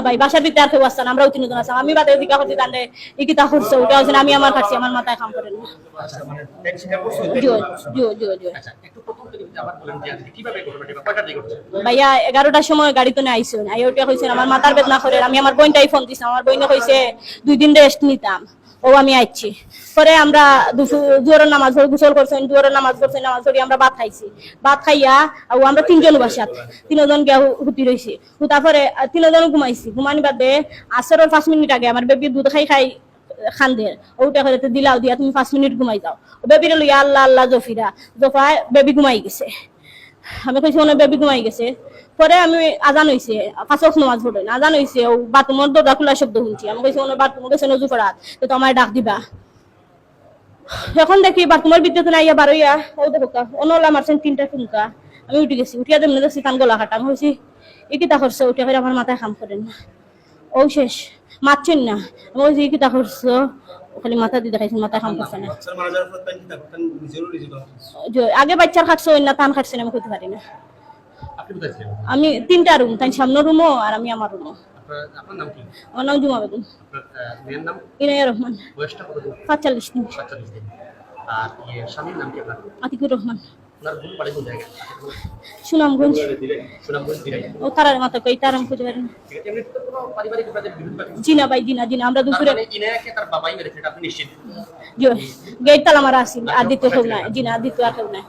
ভাই বাসার ভিতরে আর কেউ আমরাও তিনজন আসলাম আমি বাদে করছি তাহলে ইকিতা করছে ওটা হচ্ছে আমি আমার খাচ্ছি আমার মাথায় কাম আচ্ছা মানে আচ্ছা ভাইয়া এগারোটার সময় গাড়িতে নিয়ে আইসুন আই ওটা কইছেন আমার মাথার বেদনা করে আমি আমার বোনটাই ফোন দিছিলাম আমার বইনে কইছে দুই দিন রেস্ট নিতাম। ও আমি আইছি। পরে আমরা জোরের নামাজ পড়ে, গোসল করছেন জোরের নামাজ পড়ছেন, নামাজ পড়ি, আমরা ভাত খাইছি। ভাত খাইয়া, ও আমরা তিনজন বাসাত তিনজন গিয়া হুতি রইছি। হুতার পরে তিনজন ঘুমাইছি। ঘুমানি বাদে আসরের পাঁচ মিনিট আগে আমার বেবি দুধ খাই খাই খান্দের ওটা করে দিলাও দিয়া, তুমি পাঁচ মিনিট ঘুমাই যাও। বেবির লইয়া আল্লাহ আল্লাহ, জফিরা। জফায় বেবি ঘুমাই গেছে। আমি কইছি মনে বেবি ঘুমাই গেছে। পরে আমি আজান হইছে পাঁচক নামাজ পড়ে না। আজান হইছে, ও বাথরুমের দরজা খোলা শব্দ শুনছি। আমি কইছি মনে বাথরুম গেছে, নজু করাত তো তোমার ডাক দিবা। এখন দেখি বাথরুমের ভিতরে তো নাইয়া বারইয়া ও দেখো অনলা মারছেন তিনটা টুমকা আমি উঠে গেছি, উঠিয়া দেমনে দেখছি কান গলা কাটা। আমি কইছি এ কিতা করছে? উঠে করে আমার মাথায় কাম করে না। ও শেষ, মারছেন না। আমি কইছি এ কিতা করছ? খালি মাথা দিয়ে দেখাইছেন মাথা কাম করছে না। আগে বাচ্চার খাটছো না তান খাটছে না আমি কইতে পারি না। আমি তিনটা রুম তাই সামনে রুমও আর আমি আমার রুমও আমার নাম জুমা বেগম। ইনায়া রহমান। সাতচল্লিশ দিন। আর ইয়ে স্বামীর নাম কি আতিকুর রহমান। ওনার ভুল বাড়ি কোন জায়গায় সুনামগঞ্জ। সুনামগঞ্জ দিরাই ও তারার মাথা কই তারাম খুঁজে পারি ঠিক আছে এমনি তো কোনো পারিবারিক বিবাদের বিরুদ্ধে জিনা ভাই দিনা জিনা আমরা দুপুরে মানে ইনায়াকে তার বাবাই মেরেছে এটা আপনি নিশ্চিত? গেট তালা মারা আসি আর দ্বিতীয় কেউ নাই জিনা আদিত্য দ্বিতীয় আর কেউ নাই।